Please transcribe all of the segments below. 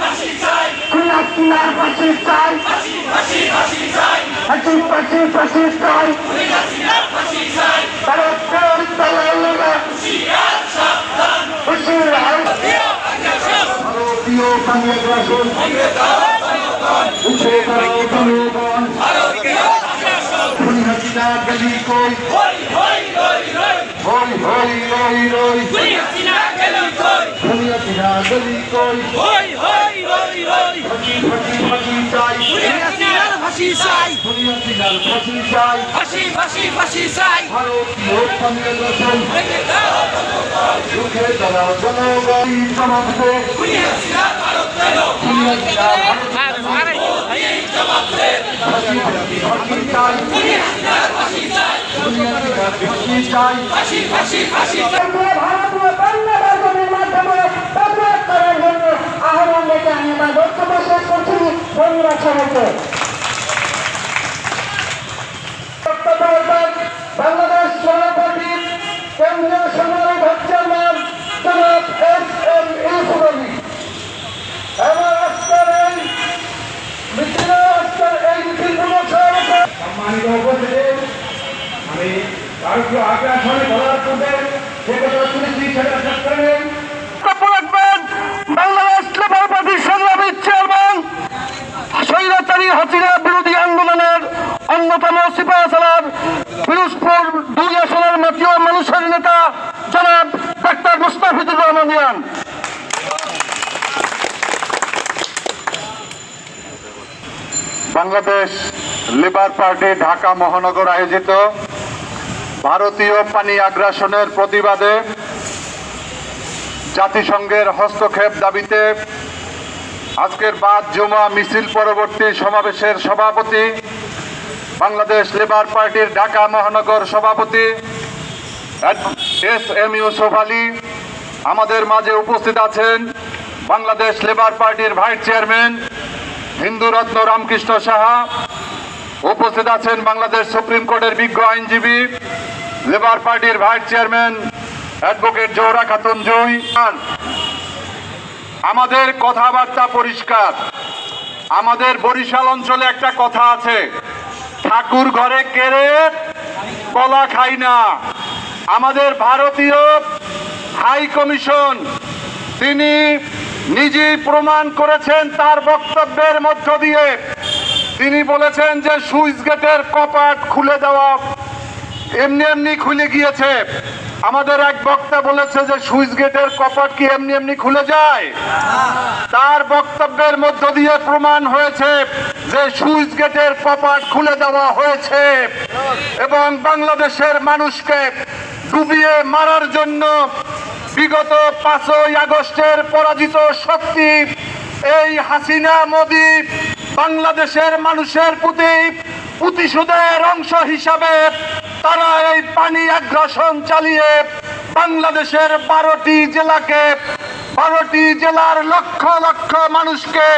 ফাঁসি চাই খুন হাসিনার ফাঁসি চাই হাসি ফাঁসি ফাঁসি চাই ভারতের তলায় লেগে ভারতীয় বাংলাদেশের উঠে দাঁড়াও জনগণ খুন হাসিনা গলি কই হই হই রই রই হই হই রই রই গলি কই ফাঁসি ফাঁসি ফাঁসি চাই খুনি হাসিনার ফাঁসি চাই। ভারতীয় বাংলাদেশ উঠে দাও জনগণ সমাজে খুনি হাসিনা ভারত ফাঁসি ফাঁসি ফাঁসি চাই ফাঁসি চাই ভারতীয় বাংলাদেশের করছি ধন্যবাদ সবাইকে। বাংলাদেশ সভাপতি কেন্দ্রীয় সমাবেশ চেয়ারম্যান জনাব এস এম ইউসুফ আলী। এবং আজকের এই মিছিলে, আজকের এই মিছিলগুলো সম্মানিত উপস্থিতি। আমি ভারতীয় আগ্রাসনে বলার পূর্বে যে কথা শুনেছি সেটা শেষ করে নেই বক্তব্য রাখবেন বাংলাদেশ লেবার পার্টির সংগ্রামী চেয়ারম্যান স্বৈরাচারী বিরোধী আন্দোলনের অন্যতম দুই আসনের জাতীয় মানুষের নেতা জনাব doctor Bangladesh Labour Party Dhaka মহানগর আয়োজিত ভারতীয় পানি আগ্রাসনের প্রতিবাদে জাতিসংঘের হস্তক্ষেপ দাবিতে আজকের বাদ জুমা মিছিল পরবর্তী সমাবেশের সভাপতি, বাংলাদেশ লেবার পার্টির ঢাকা মহানগর সভাপতি, এস এম ইউসুফ আলী, আমাদের মাঝে উপস্থিত আছেন বাংলাদেশ লেবার পার্টির ভাইস চেয়ারম্যান হিন্দু রত্ন রামকৃষ্ণ সাহা, উপস্থিত আছেন বাংলাদেশ সুপ্রিম কোর্টের বিজ্ঞ আইনজীবী, লেবার পার্টির vice chairman advocate Zohra Khatun Jui. আমাদের কথাবার্তা পরিষ্কার। আমাদের বরিশাল অঞ্চলে একটা কথা আছে, ঠাকুর ঘরে কেড়ে কলা খাই না। আমাদের ভারতীয় হাই কমিশন, তিনি নিজেই প্রমাণ করেছেন তার বক্তব্যের মধ্য দিয়ে। তিনি বলেছেন যে সুইচ গেটের কপাট খুলে দেওয়া এমনি এমনি খুলে গিয়েছে। আমাদের এক বক্তা বলেছে যে সুইচ গেটের কপাট কি এমনি এমনি খুলে যায়? তার বক্তব্যের মধ্য দিয়ে প্রমাণ হয়েছে যে সুইচ গেটের কপাট খুলে দেওয়া হয়েছে এবং বাংলাদেশের মানুষকে ডুবিয়ে মারার জন্য বিগত পাঁচই আগস্টের পরাজিত শক্তি এই হাসিনা মোদি বাংলাদেশের মানুষের প্রতি প্রতিশোধের অংশ হিসাবে তারা এই পানি আগ্রাসন চালিয়ে বাংলাদেশের বারোটি জেলাকে, বারোটি জেলার লক্ষ লক্ষ মানুষকে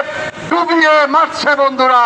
ডুবিয়ে মারছে বন্ধুরা।